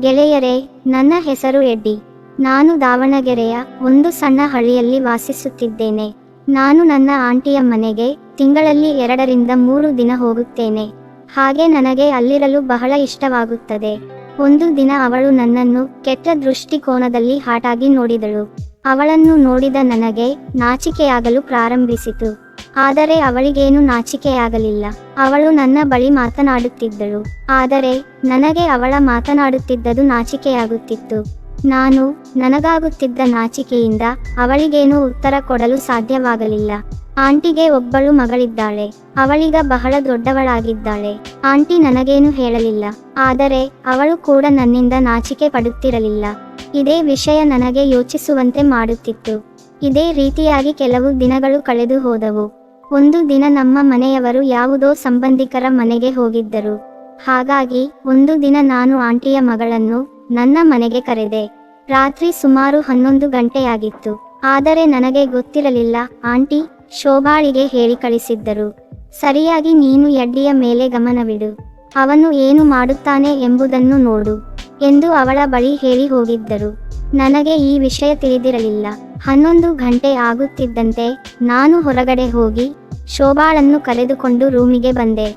ಗೆಳೆಯರೇ, ನನ್ನ ಹೆಸರು ಎಡ್ಡಿ. ನಾನು ದಾವಣಗೆರೆಯ ಒಂದು ಸಣ್ಣ ಹಳ್ಳಿಯಲ್ಲಿ ವಾಸಿಸುತ್ತಿದ್ದೇನೆ. ನಾನು ನನ್ನ ಆಂಟಿಯ ಮನೆಗೆ ತಿಂಗಳಲ್ಲಿ ಎರಡರಿಂದ ಮೂರು ದಿನ ಹೋಗುತ್ತೇನೆ. ಹಾಗೆ ನನಗೆ ಅಲ್ಲಿರಲು ಬಹಳ ಇಷ್ಟವಾಗುತ್ತದೆ. ಒಂದು ದಿನ ಅವಳು ನನ್ನನ್ನು ಕೆಟ್ಟ ದೃಷ್ಟಿಕೋನದಲ್ಲಿ ಹಾಟಾಗಿ ನೋಡಿದಳು. ಅವಳನ್ನು ನೋಡಿದ ನನಗೆ ನಾಚಿಕೆಯಾಗಲು ಪ್ರಾರಂಭಿಸಿತು. ಆದರೆ ಅವಳಿಗೇನು ನಾಚಿಕೆಯಾಗಲಿಲ್ಲ. ಅವಳು ನನ್ನ ಬಳಿ ಮಾತನಾಡುತ್ತಿದ್ದಳು. ಆದರೆ ನನಗೆ ಅವಳ ಮಾತನಾಡುತ್ತಿದ್ದದು ನಾಚಿಕೆಯಾಗುತ್ತಿತ್ತು. ನಾನು ನನಗಾಗುತ್ತಿದ್ದ ನಾಚಿಕೆಯಿಂದ ಅವಳಿಗೇನು ಉತ್ತರ ಕೊಡಲು ಸಾಧ್ಯವಾಗಲಿಲ್ಲ. ಆಂಟಿಗೆ ಒಬ್ಬಳು ಮಗಳಿದ್ದಾಳೆ. ಅವಳೀಗ ಬಹಳ ದೊಡ್ಡವಳಾಗಿದ್ದಾಳೆ. ಆಂಟಿ ನನಗೇನು ಹೇಳಲಿಲ್ಲ. ಆದರೆ ಅವಳು ಕೂಡ ನನ್ನಿಂದ ನಾಚಿಕೆ ಪಡುತ್ತಿರಲಿಲ್ಲ. ಇದೇ ವಿಷಯ ನನಗೆ ಯೋಚಿಸುವಂತೆ ಮಾಡುತ್ತಿತ್ತು. ಇದೇ ರೀತಿಯಾಗಿ ಕೆಲವು ದಿನಗಳು ಕಳೆದು ಹೋದವು. ಒಂದು ದಿನ ನಮ್ಮ ಮನೆಯವರು ಯಾವುದೋ ಸಂಬಂಧಿಕರ ಮನೆಗೆ ಹೋಗಿದ್ದರು. ಹಾಗಾಗಿ, ಒಂದು ದಿನ ನಾನು ಆಂಟಿಯ ಮಗಳನ್ನು ನನ್ನ ಮನೆಗೆ ಕರೆದೆ. ರಾತ್ರಿ ಸುಮಾರು ಹನ್ನೊಂದು ಗಂಟೆಯಾಗಿತ್ತು. ಆದರೆ ನನಗೆ ಗೊತ್ತಿರಲಿಲ್ಲ, ಆಂಟಿ ಶೋಭಾಳಿಗೆ ಹೇಳಿ ಕಳಿಸಿದ್ದರು. ಸರಿಯಾಗಿ ನೀನು ಎಡ್ಡಿಯ ಮೇಲೆ ಗಮನವಿಡು. ಅವನು ಏನು ಮಾಡುತ್ತಾನೆ ಎಂಬುದನ್ನು ನೋಡು ಎಂದು ಅವಳ ಬಳಿ ಹೇಳಿ ಹೋಗಿದ್ದರು. ನನಗೆ ಈ ವಿಷಯ ತಿಳಿದಿರಲಿಲ್ಲ. ಹನ್ನೊಂದು ಗಂಟೆ ಆಗುತ್ತಿದ್ದಂತೆ ನಾನು ಹೊರಗಡೆ ಹೋಗಿ ಶೋಭಾಳನ್ನು ಕರೆದುಕೊಂಡು ರೂಮಿಗೆ ಬಂದೆ.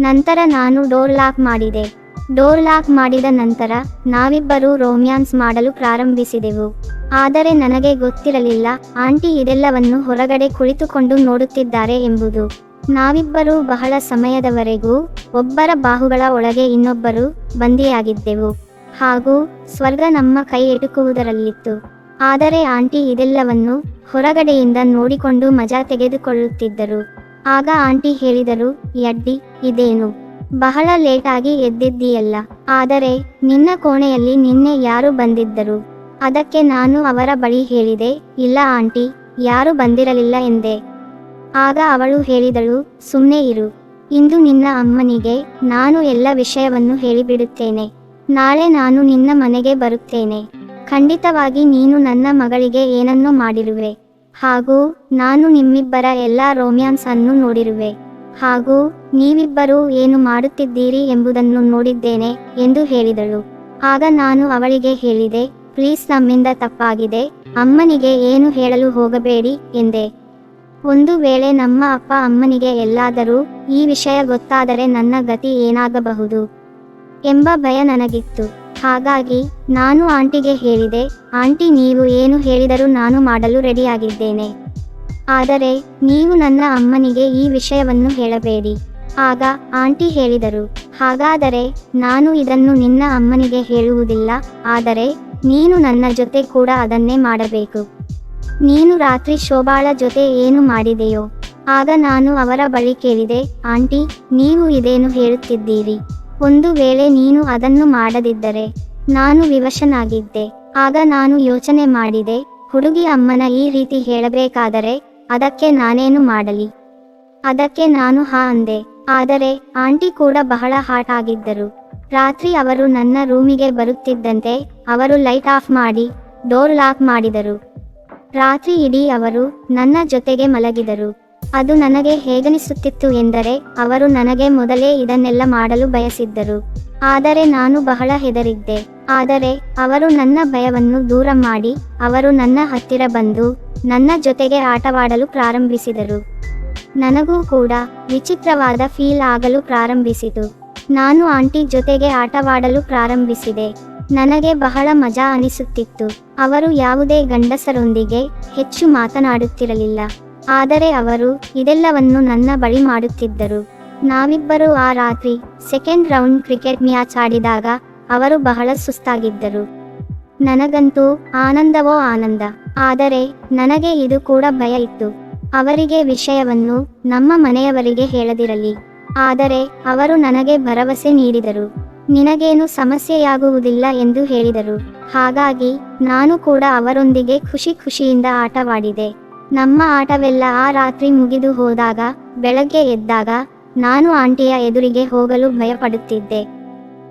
ನಂತರ ನಾನು ಡೋರ್ ಲಾಕ್ ಮಾಡಿದೆ. ಡೋರ್ ಲಾಕ್ ಮಾಡಿದ ನಂತರ ನಾವಿಬ್ಬರೂ ರೋಮ್ಯಾನ್ಸ್ ಮಾಡಲು ಪ್ರಾರಂಭಿಸಿದೆವು. ಆದರೆ ನನಗೆ ಗೊತ್ತಿರಲಿಲ್ಲ ಆಂಟಿ ಇದೆಲ್ಲವನ್ನು ಹೊರಗಡೆ ಕುಳಿತುಕೊಂಡು ನೋಡುತ್ತಿದ್ದಾರೆ ಎಂಬುದು. ನಾವಿಬ್ಬರೂ ಬಹಳ ಸಮಯದವರೆಗೂ ಒಬ್ಬರ ಬಾಹುಗಳ ಒಳಗೆ ಇನ್ನೊಬ್ಬರು ಬಂದಿಯಾಗಿದ್ದೆವು. ಹಾಗೂ ಸ್ವರ್ಗ ನಮ್ಮ ಕೈ ಎಟುಕುವುದರಲ್ಲಿತ್ತು. ಆದರೆ ಆಂಟಿ ಇದೆಲ್ಲವನ್ನು ಹೊರಗಡೆಯಿಂದ ನೋಡಿಕೊಂಡು ಮಜಾ ತೆಗೆದುಕೊಳ್ಳುತ್ತಿದ್ದರು. ಆಗ ಆಂಟಿ ಹೇಳಿದರು, ಯಡ್ಡಿ, ಇದೇನು? ಬಹಳ ಲೇಟಾಗಿ ಎದ್ದಿದ್ದೀಯಲ್ಲ. ಆದರೆ ನಿನ್ನ ಕೋಣೆಯಲ್ಲಿ ನಿನ್ನೆ ಯಾರು ಬಂದಿದ್ದರು? ಅದಕ್ಕೆ ನಾನು ಅವರ ಬಳಿ ಹೇಳಿದೆ, ಇಲ್ಲ ಆಂಟಿ, ಯಾರು ಬಂದಿರಲಿಲ್ಲ ಎಂದೆ. ಆಗ ಅವಳು ಹೇಳಿದಳು ಸುಮ್ಮನೆ ಇರು. ಇಂದು ನಿನ್ನ ಅಮ್ಮನಿಗೆ ನಾನು ಎಲ್ಲ ವಿಷಯವನ್ನು ಹೇಳಿಬಿಡುತ್ತೇನೆ. ನಾಳೆ ನಾನು ನಿನ್ನ ಮನೆಗೆ ಬರುತ್ತೇನೆ. ಖಂಡಿತವಾಗಿ ನೀನು ನನ್ನ ಮಗಳಿಗೆ ಏನನ್ನು ಮಾಡಿರುವೆ. ಹಾಗೂ ನಾನು ನಿಮ್ಮಿಬ್ಬರ ಎಲ್ಲ ರೋಮ್ಯಾನ್ಸ್ ಅನ್ನು ನೋಡಿರುವೆ. ಹಾಗೂ ನೀವಿಬ್ಬರೂ ಏನು ಮಾಡುತ್ತಿದ್ದೀರಿ ಎಂಬುದನ್ನು ನೋಡಿದ್ದೇನೆ ಎಂದು ಹೇಳಿದಳು. ಆಗ ನಾನು ಅವಳಿಗೆ ಹೇಳಿದೆ, ಪ್ಲೀಸ್ ನಮ್ಮಿಂದ ತಪ್ಪಾಗಿದೆ. ಅಮ್ಮನಿಗೆ ಏನು ಹೇಳಲು ಹೋಗಬೇಡಿ ಎಂದೆ. ಒಂದು ವೇಳೆ ನಮ್ಮ ಅಪ್ಪ ಅಮ್ಮನಿಗೆ ಎಲ್ಲಾದರೂ ಈ ವಿಷಯ ಗೊತ್ತಾದರೆ ನನ್ನ ಗತಿ ಏನಾಗಬಹುದು? ಎಂಬ ಭಯ ನನಗಿತ್ತು. ಹಾಗಾಗಿ ನಾನು ಆಂಟಿಗೆ ಹೇಳಿದೆ, ಆಂಟಿ, ನೀವು ಏನು ಹೇಳಿದರೂ ನಾನು ಮಾಡಲು ರೆಡಿಯಾಗಿದ್ದೇನೆ. ಆದರೆ ನೀವು ನನ್ನ ಅಮ್ಮನಿಗೆ ಈ ವಿಷಯವನ್ನು ಹೇಳಬೇಡಿ. ಆಗ ಆಂಟಿ ಹೇಳಿದರು, ಹಾಗಾದರೆ ನಾನು ಇದನ್ನು ನಿನ್ನ ಅಮ್ಮನಿಗೆ ಹೇಳುವುದಿಲ್ಲ, ಆದರೆ ನೀನು ನನ್ನ ಜೊತೆ ಕೂಡ ಅದನ್ನೇ ಮಾಡಬೇಕು. ನೀನು ರಾತ್ರಿ ಶೋಭಾಳ ಜೊತೆ ಏನು ಮಾಡಿದೆಯೋ? ಆಗ ನಾನು ಅವರ ಬಳಿ ಕೇಳಿದೆ, ಆಂಟಿ, ನೀವು ಇದೇನು ಹೇಳುತ್ತಿದ್ದೀರಿ? ಒಂದು ವೇಳೆ ನೀನು ಅದನ್ನು ಮಾಡದಿದ್ದರೆ ನಾನು ವಿವಶನಾಗಿದ್ದೆ. ಆಗ ನಾನು ಯೋಚನೆ ಮಾಡಿದೆ, ಹುಡುಗಿ ಅಮ್ಮನ ಈ ರೀತಿ ಹೇಳಬೇಕಾದರೆ ಅದಕ್ಕೆ ನಾನೇನು ಮಾಡಲಿ? ಅದಕ್ಕೆ ನಾನು ಹಾ ಅಂದೆ. ಆದರೆ ಆಂಟಿ ಕೂಡ ಬಹಳ ಹಾಟ್ ಆಗಿದ್ದರು. ರಾತ್ರಿ ಅವರು ನನ್ನ ರೂಮಿಗೆ ಬರುತ್ತಿದ್ದಂತೆ ಅವರು ಲೈಟ್ ಆಫ್ ಮಾಡಿ, ಡೋರ್ ಲಾಕ್ ಮಾಡಿದರು. ರಾತ್ರಿ ಇಡೀ ಅವರು ನನ್ನ ಜೊತೆಗೆ ಮಲಗಿದರು. ಅದು ನನಗೆ ಹೇಗನಿಸುತ್ತಿತ್ತು ಎಂದರೆ, ಅವರು ನನಗೆ ಮೊದಲೇ ಇದನ್ನೆಲ್ಲ ಮಾಡಲು ಬಯಸಿದ್ದರು. ಆದರೆ ನಾನು ಬಹಳ ಹೆದರಿದ್ದೆ. ಆದರೆ, ಅವರು ನನ್ನ ಭಯವನ್ನು ದೂರ ಮಾಡಿ, ಅವರು ನನ್ನ ಹತ್ತಿರ ಬಂದು, ನನ್ನ ಜೊತೆಗೆ ಆಟವಾಡಲು ಪ್ರಾರಂಭಿಸಿದರು. ನನಗೂ ಕೂಡ ವಿಚಿತ್ರವಾದ ಫೀಲ್ ಆಗಲು ಪ್ರಾರಂಭಿಸಿತು. ನಾನು ಆಂಟಿ ಜೊತೆಗೆ ಆಟವಾಡಲು ಪ್ರಾರಂಭಿಸಿದೆ. ನನಗೆ ಬಹಳ ಮಜಾ ಅನಿಸುತ್ತಿತ್ತು. ಅವರು ಯಾವುದೇ ಗಂಡಸರೊಂದಿಗೆ ಹೆಚ್ಚು ಮಾತನಾಡುತ್ತಿರಲಿಲ್ಲ. ಆದರೆ ಅವರು ಇದೆಲ್ಲವನ್ನು ನನ್ನ ಬಳಿ ಮಾಡುತ್ತಿದ್ದರು. ನಾವಿಬ್ಬರು ಆ ರಾತ್ರಿ ಸೆಕೆಂಡ್ ರೌಂಡ್ ಕ್ರಿಕೆಟ್ ಮ್ಯಾಚ್ ಆಡಿದಾಗ ಅವರು ಬಹಳ ಸುಸ್ತಾಗಿದ್ದರು. ನನಗಂತೂ ಆನಂದವೋ ಆನಂದ. ಆದರೆ ನನಗೆ ಇದು ಕೂಡ ಭಯ ಇತ್ತು. ಅವರಿಗೆ ವಿಷಯವನ್ನು ನಮ್ಮ ಮನೆಯವರಿಗೆ ಹೇಳದಿರಲಿ. ಆದರೆ ಅವರು ನನಗೆ ಭರವಸೆ ನೀಡಿದರು. ನಿನಗೇನು ಸಮಸ್ಯೆಯಾಗುವುದಿಲ್ಲ ಎಂದು ಹೇಳಿದರು. ಹಾಗಾಗಿ ನಾನು ಕೂಡ ಅವರೊಂದಿಗೆ ಖುಷಿ ಖುಷಿಯಿಂದ ಆಟವಾಡಿದೆ. ನಮ್ಮ ಆಟವೆಲ್ಲ ಆ ರಾತ್ರಿ ಮುಗಿದು ಹೋದಾಗ, ಬೆಳಗ್ಗೆ ಎದ್ದಾಗ, ನಾನು ಆಂಟಿಯ ಎದುರಿಗೆ ಹೋಗಲು ಭಯಪಡುತ್ತಿದ್ದೆ.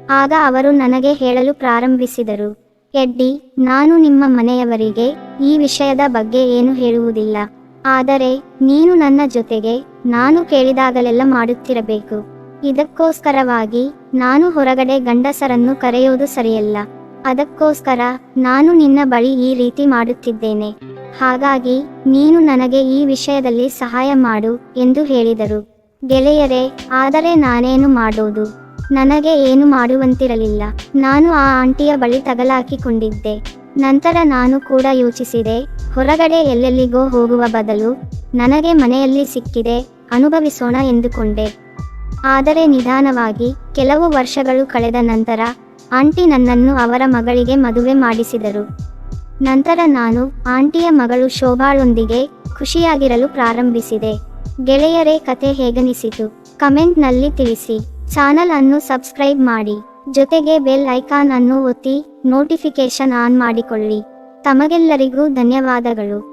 ಆಗ ಅವರು ನನಗೆ ಹೇಳಲು ಪ್ರಾರಂಭಿಸಿದರು, ಎಡ್ಡಿ, ನಾನು ನಿಮ್ಮ ಮನೆಯವರಿಗೆ ಈ ವಿಷಯದ ಬಗ್ಗೆ ಏನು ಹೇಳುವುದಿಲ್ಲ. ಆದರೆ, ನೀನು ನನ್ನ ಜೊತೆಗೆ, ನಾನು ಕೇಳಿದಾಗಲೆಲ್ಲ ಮಾಡುತ್ತಿರಬೇಕು. ಇದಕ್ಕೋಸ್ಕರವಾಗಿ, ನಾನು ಹೊರಗಡೆ ಗಂಡಸರನ್ನು ಕರೆಯೋದು ಸರಿಯಲ್ಲ. ಅದಕ್ಕೋಸ್ಕರ, ನಾನು ನಿನ್ನ ಬಳಿ ಈ ರೀತಿ ಮಾಡುತ್ತಿದ್ದೇನೆ. ಹಾಗಾಗಿ ನೀನು ನನಗೆ ಈ ವಿಷಯದಲ್ಲಿ ಸಹಾಯ ಮಾಡು ಎಂದು ಹೇಳಿದರು. ಗೆಳೆಯರೇ, ಆದರೆ ನಾನೇನು ಮಾಡೋದು? ನನಗೆ ಏನು ಮಾಡುವಂತಿರಲಿಲ್ಲ. ನಾನು ಆ ಆಂಟಿಯ ಬಳಿ ತಗಲಾಕಿಕೊಂಡಿದ್ದೆ. ನಂತರ ನಾನು ಕೂಡ ಯೋಚಿಸಿದೆ, ಹೊರಗಡೆ ಎಲ್ಲೆಲ್ಲಿಗೋ ಹೋಗುವ ಬದಲು ನನಗೆ ಮನೆಯಲ್ಲಿ ಸಿಕ್ಕಿದೆ, ಅನುಭವಿಸೋಣ ಎಂದುಕೊಂಡೆ. ಆದರೆ ನಿಧಾನವಾಗಿ, ಕೆಲವು ವರ್ಷಗಳು ಕಳೆದ ನಂತರ, ಆಂಟಿ ನನ್ನನ್ನು ಅವರ ಮಗಳಿಗೆ ಮದುವೆ ಮಾಡಿಸಿದರು. ನಂತರ ನಾನು ಆಂಟಿಯ ಮಗಳು ಶೋಭಾಳೊಂದಿಗೆ ಖುಷಿಯಾಗಿರಲು ಪ್ರಾರಂಭಿಸಿದೆ. ಗೆಳೆಯರೇ ಕತೆ ಹೇಗನಿಸಿತು? ಕಮೆಂಟ್ನಲ್ಲಿ ತಿಳಿಸಿ. ಚಾನಲ್ ಅನ್ನು ಸಬ್ಸ್ಕ್ರೈಬ್ ಮಾಡಿ. ಜೊತೆಗೆ ಬೆಲ್ ಐಕಾನ್ ಅನ್ನು ಒತ್ತಿ ನೋಟಿಫಿಕೇಶನ್ ಆನ್ ಮಾಡಿಕೊಳ್ಳಿ. ತಮಗೆಲ್ಲರಿಗೂ ಧನ್ಯವಾದಗಳು.